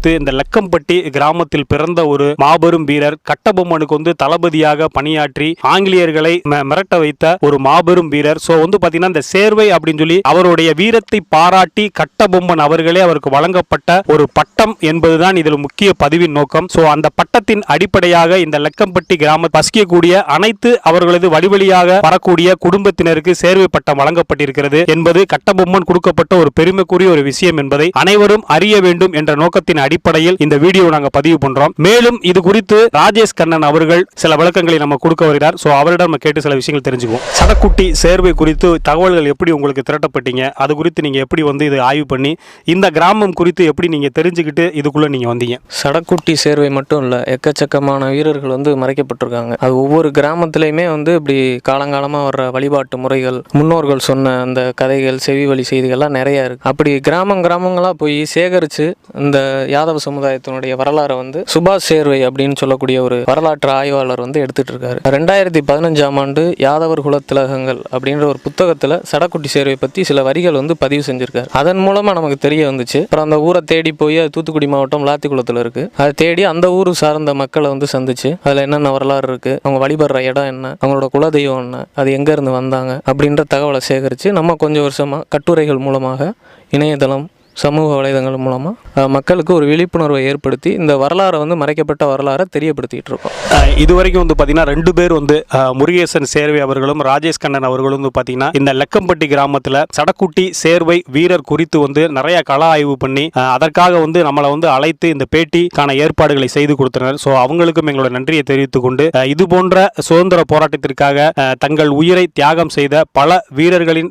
இது இந்த லக்கம்பட்டி கிராமத்தில் பிறந்த ஒரு மாபெரும் வீரர் கட்டபொம்மனுக்கு வந்து தளபதியாக பணியாற்றி ஆங்கிலேயர்களை மிரட்ட வைத்த ஒரு மாபெரும் வீரர். சோ வந்து பாத்தீங்கன்னா இந்த சேர்வை அப்படின்னு சொல்லி அவருடைய வீரத்தை பாராட்டி கட்டபொம்மன் அவர்களே அவருக்கு வழங்கப்பட்ட ஒரு பட்டம் என்பதுதான் இதில் முக்கிய பதிவின் நோக்கம். சோ அந்த பட்டத்தின் அடிப்படையாக இந்த லக்கம்பட்டி கிராம பசிக்கக்கூடிய அனைத்து அவர்களது வழிவழியாக வரக்கூடிய குடும்பத்தினருக்கு சேர்வை பட்டம் வழங்கப்பட்டிருக்கிறது என்பது கட்டபொம்மன் கொடுக்கப்பட்ட ஒரு பெருமைக்குரிய ஒரு விஷயம் என்பதை அனைவரும் அறிய வேண்டும் என்ற நோக்கத்தின் அடிப்படையில் இந்த வீடியோ நாங்க பதிவு பண்றோம். மேலும் இது குறித்து ராஜேஷ் கண்ணன் அவர்கள் சில விளக்கங்களை நம்ம கொடுக்க வருகிறார். சோ அவரிடம் நம்ம கேட்டு சில விஷயங்கள் தெரிஞ்சுக்குவோம். சடக்குட்டி சேர்வை குறித்து தகவல்கள் எப்படி உங்களுக்கு திரட்டப்பட்டீங்க? அது குறித்து நீங்க எப்படி வந்து இது ஆய்வு பண்ணி இந்த கிராமம் குறித்து எப்படி நீங்க தெரிஞ்சுக்கிட்டு இதுக்குள்ள நீங்க வந்தீங்க? சடக்குட்டி சேர்வை மட்டும் இல்லை எக்கச்சக்கமான வீரர்கள் வந்து மறைக்கப்பட்டிருக்காங்க. அது ஒவ்வொரு கிராமத்துலையுமே வந்து இப்படி காலங்காலமாக வர்ற வழிபாட்டு முறைகள் முன்னோர்கள் சொன்ன அந்த கதைகள் செவி வழி செய்திகள்லாம் நிறைய இருக்கு. அப்படி கிராமம் கிராமங்களாக போய் சேகரித்து இந்த யாதவ சமுதாயத்தினுடைய வரலாறை வந்து சுபாஷ் சேர்வை அப்படின்னு சொல்லக்கூடிய ஒரு வரலாற்று ஆய்வாளர் வந்து எடுத்துட்டு இருக்காரு ரெண்டாயிரத்தி பதினஞ்சாம் ஆண்டு யாதவர் குலத்திலகங்கள் அப்படின்ற ஒரு புத்தகத்தில் சடக்குட்டி சேர்வை பற்றி சில வரிகள் வந்து பதிவு செஞ்சிருக்காரு. அதன் மூலமாக நமக்கு தெரிய வந்துச்சு. அப்புறம் அந்த ஊரை தேடி போய் அது தூத்துக்குடி மாவட்டம் லாத்திக்குளத்தில் இருக்கு. அதை தேடி அந்த ஊர் சார்ந்த மக்களை வந்து சந்திச்சு அதில் என்னென்ன வரலாறு இருக்கு அவங்க வழிபடுற இடம் என்ன அவங்களோட குலதெய்வம் என்ன அது எங்க இருந்து வந்தாங்க அப்படின்ற தகவலை சேகரித்து நம்ம கொஞ்சம் வருஷமாக கட்டுரைகள் மூலமாக இணையதளம் சமூக வலைதளங்கள் மூலமாக மக்களுக்கு ஒரு விழிப்புணர்வை ஏற்படுத்தி இந்த வரலாறை வந்து மறைக்கப்பட்ட வரலாறை தெரியப்படுத்திட்டு இருக்கோம் அஹ் இதுவரைக்கும் வந்து பார்த்தீங்கன்னா ரெண்டு பேர் வந்து முருகேசன் சேர்வை அவர்களும் ராஜேஷ் கண்ணன் அவர்களும் வந்து பார்த்தீங்கன்னா இந்த லெக்கம்பட்டி கிராமத்தில் சடக்குட்டி சேர்வை வீரர் குறித்து வந்து நிறைய கள ஆய்வு பண்ணி அதற்காக வந்து நம்மளை வந்து அழைத்து இந்த பேட்டிக்கான ஏற்பாடுகளை செய்து கொடுத்தனர். ஸோ அவங்களுக்கும் எங்களோட நன்றியை தெரிவித்துக் கொண்டு இது போன்ற சுதந்திர போராட்டத்திற்காக தங்கள் உயிரை தியாகம் செய்த பல வீரர்களின்